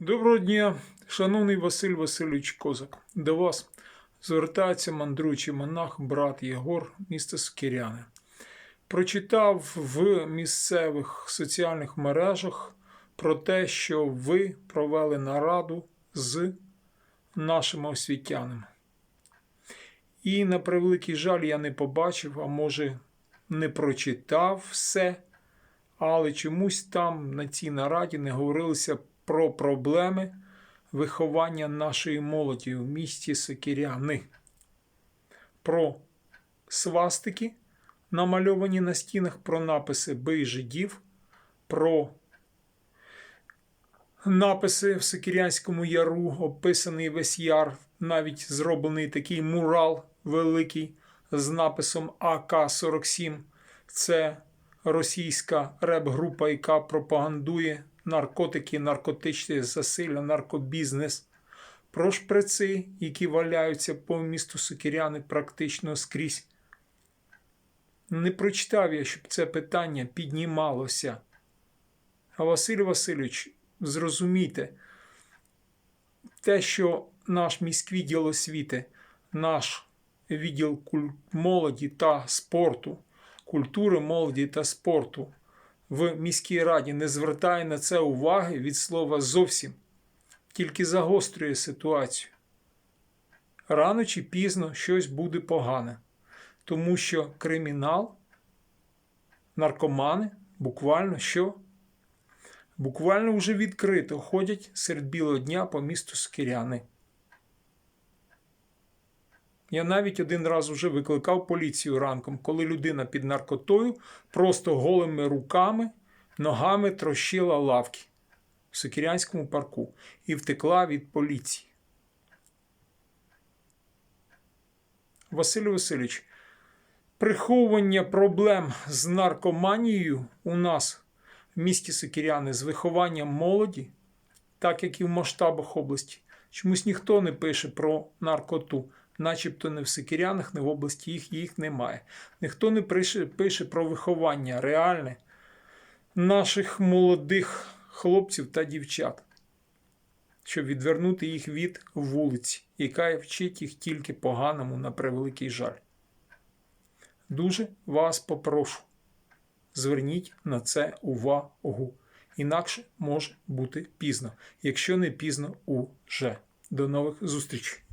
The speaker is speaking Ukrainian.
Доброго дня, шановний Василь Васильович Козак. До вас звертається мандруючий монах, брат Єгор, місто Сокиряне. Прочитав в місцевих соціальних мережах про те, що ви провели нараду з нашими освітянами. І на превеликий жаль, я не побачив, а може, не прочитав все, але чомусь там на цій нараді не говорилося про проблеми виховання нашої молоді в місті Сокиряни, про свастики, намальовані на стінах, про написи Бий жидів, про написи в Сокирянському яру, описаний весь яр, навіть зроблений такий мурал великий з написом АК-47. Це російська реп-група, яка пропагандує наркотики, наркотичне засилля, наркобізнес. Про шприци, які валяються по місту Сокиряни практично скрізь. Не прочитав я, щоб це питання піднімалося. А Василь Васильович, зрозумійте, те, що наш міський відділ освіти, наш відділ молоді та спорту, культури, молоді та спорту в міській раді не звертає на це уваги від слова зовсім, тільки загострює ситуацію. Рано чи пізно щось буде погане, тому що кримінал, наркомани буквально що? Буквально вже відкрито ходять серед білого дня по місту Скиряни. Я навіть один раз вже викликав поліцію ранком, коли людина під наркотою просто голими руками, ногами трощила лавки в Сокирянському парку і втекла від поліції. Василь Васильович, приховування проблем з наркоманією у нас в місті Сокиряни з вихованням молоді, так як і в масштабах області, чомусь ніхто не пише про наркоту начебто не в Сикірянах, не в області їх, їх немає. Ніхто не пише, пише про виховання реальне наших молодих хлопців та дівчат, щоб відвернути їх від вулиці, яка вчить їх тільки поганому на превеликий жаль. Дуже вас попрошу, зверніть на це увагу. Інакше може бути пізно, якщо не пізно уже. До нових зустрічей!